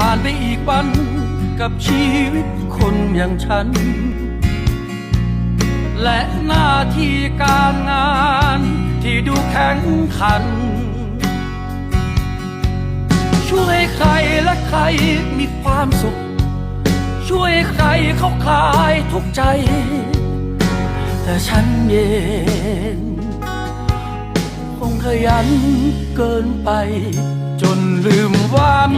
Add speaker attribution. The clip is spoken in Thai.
Speaker 1: ผ่านไปอีกวันกับชีวิตคนอย่างฉัน และหน้าที่การงานที่ดูแข็งขัน ช่วยใครและใครมีความสุข ช่วยใครเขาคลายทุกใจ แต่ฉันเองคงขยันเกินไป จนลืมว่าม